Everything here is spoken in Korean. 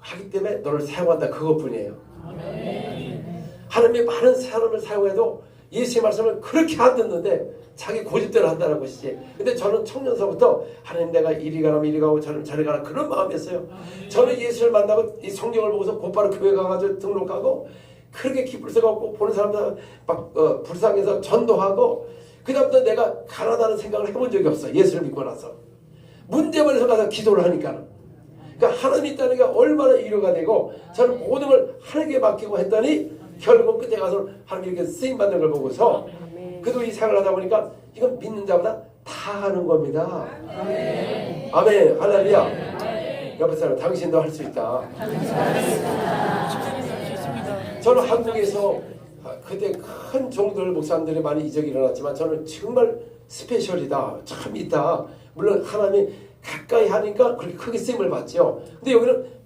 하기 때문에 너를 사용한다 그것뿐이에요. 하나님이 많은 사람을 사용해도 예수의 말씀을 그렇게 안 듣는데 자기 고집대로 한다는 것이지. 근데 저는 청년서부터 하나님 내가 이리 가라면 이리 가고 저는 저리 가라 그런 마음이었어요. 저는 예수를 만나고 이 성경을 보고서 곧바로 교회 가가지고 등록하고 그렇게 기쁠 가 없고 보는 사람들 막 어, 불쌍해서 전도하고 그다음부터 내가 가난하다는 생각을 해본 적이 없어. 예수를 믿고 나서 문제만 해서 가서 기도를 하니까는. 그러니까 하나님 있다는 게 얼마나 위로가 되고 저는 모든 걸 하나님께 맡기고 했더니 결국 끝에 가서 하나님 이렇게 쓰임 받는 걸 보고서 그래도 이 생각을 하다 보니까 이건 믿는 자보다 다 하는 겁니다. 아멘. 할렐루야. 옆에 사람 당신도 할 수 있다. 저는 한국에서 그때 큰 종들 목사님들이 많이 이적이 일어났지만 저는 정말 스페셜이다. 참 있다. 물론 하나님이 가까이 하니까 그렇게 크게 쓰임을 받죠. 근데 여기는